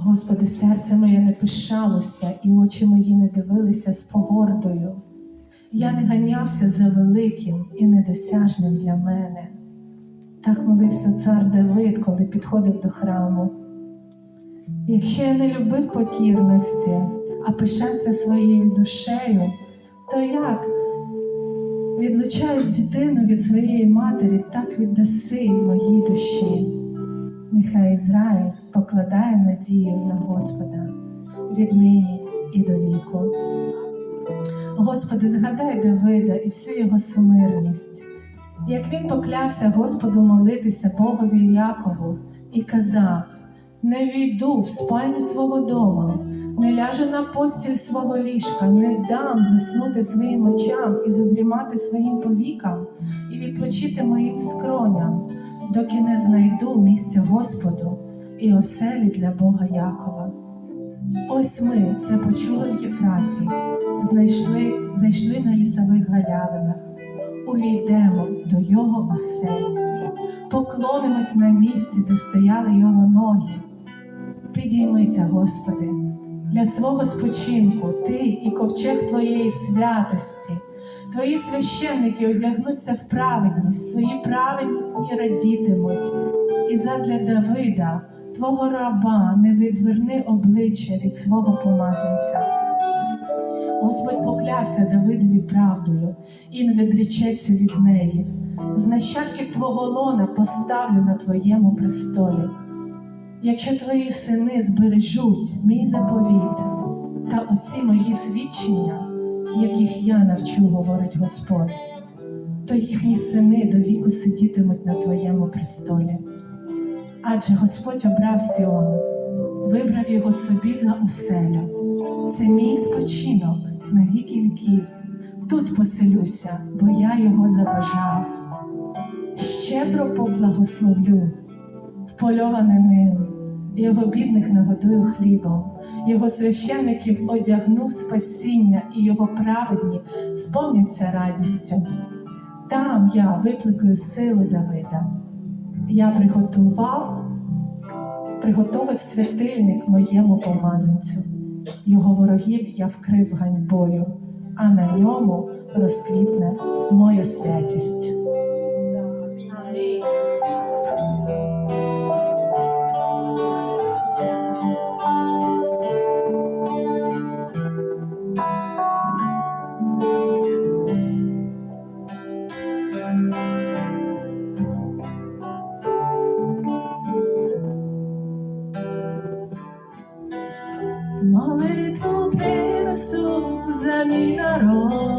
Господи, серце моє не пишалося, і очі мої не дивилися з погордою. Я не ганявся за великим і недосяжним для мене. Так молився цар Давид, коли підходив до храму. Якщо я не любив покірності, а пишався своєю душею, то як відлучають дитину від своєї матері, так віддаси моїй душі. Нехай Ізраїль покладає надію на Господа віднині і до віку. Господи, згадай Давида і всю його сумирність, як він поклявся Господу молитися Богові Якову і казав: не війду в спальню свого дому, не ляжу на постіль свого ліжка, не дам заснути своїм очам і задрімати своїм повікам, і відпочити моїм скроням, доки не знайду місця Господу і оселі для Бога Якова. Ось ми це почули в Єфраті, знайшли, зайшли на лісових галявинах, увійдемо до його оселі, поклонимось на місці, де стояли його ноги. Підіймися, Господи, для свого спочинку, Ти і ковчег Твоєї святості, Твої священники одягнуться в праведність, Твої праведні радітимуть, і задля Давида, Твого раба, не відверни обличчя від свого помазанця. Господь поклявся Давидові правдою і не відрічеться від неї. З нащадків Твого лона поставлю на Твоєму престолі. Якщо твої сини збережуть мій заповіт та оці мої свідчення, яких я навчу, говорить Господь, то їхні сини до віку сидітимуть на твоєму престолі. Адже Господь обрав Сіон, вибрав його собі за оселю. Це мій спочинок на віки віків. Тут поселюся, бо я його забажав. Щедро поблагословлю, впольоване ним, його бідних нагодую хлібом, його священників одягнув спасіння, і його праведні сповняться радістю. Там я викликаю сили Давида. Я приготував, приготовив святильник моєму помазанцю. Його ворогів я вкрив ганьбою, а на ньому розквітне моя святість. За народ,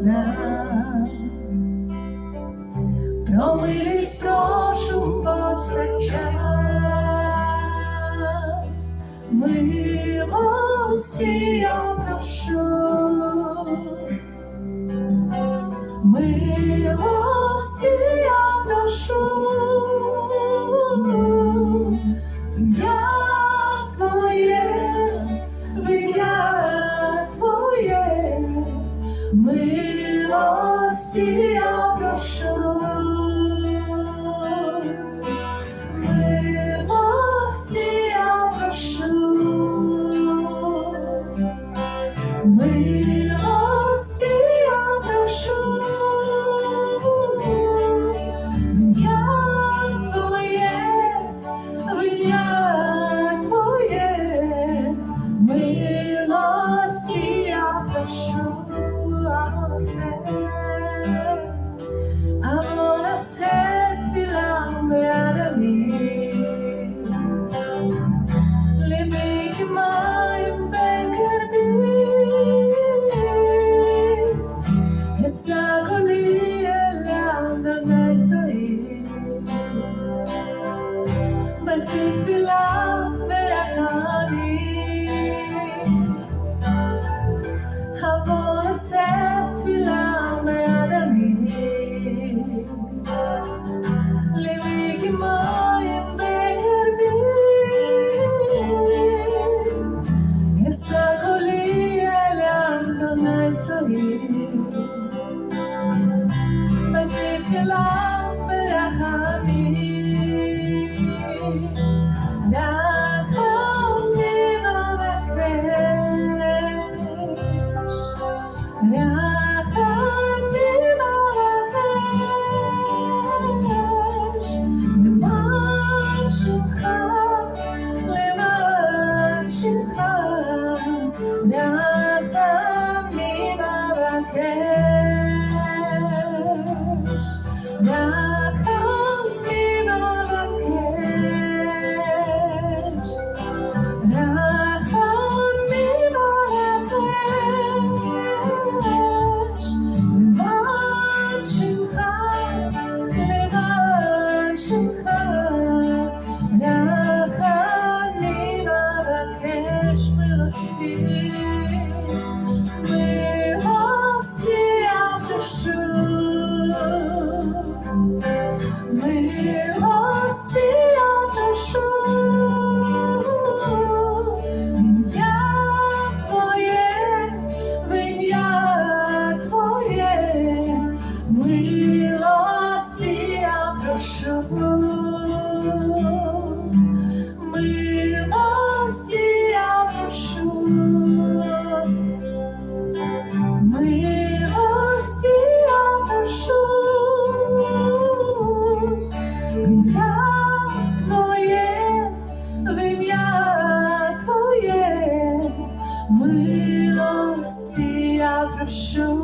Господа. Про милість прошу повсякчас, милості я прошу, милості Basitlah berakari Hava you.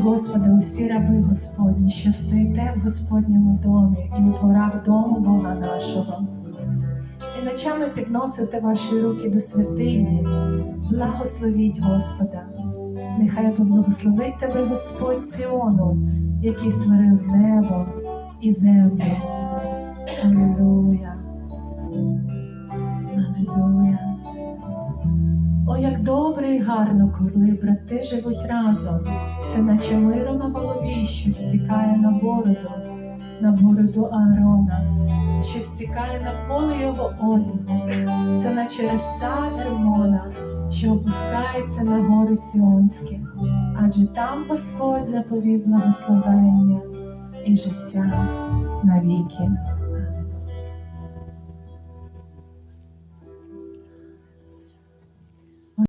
Господа усі раби Господні, що стоїте в Господньому домі і у дворах дому Бога нашого. І ночами підносите ваші руки до святині, благословіть Господа. Нехай поблагословить тебе Господь Сіону, який створив небо і землю. Алілуя. Як добре і гарно, коли брати живуть разом. Це наче миро на голові, що стікає на бороду, на бороду Аарона, що стікає на поле його одягу. Це наче роса Ермона, що опускається на гори Сіонські. Адже там Господь заповів благословення і життя навіки.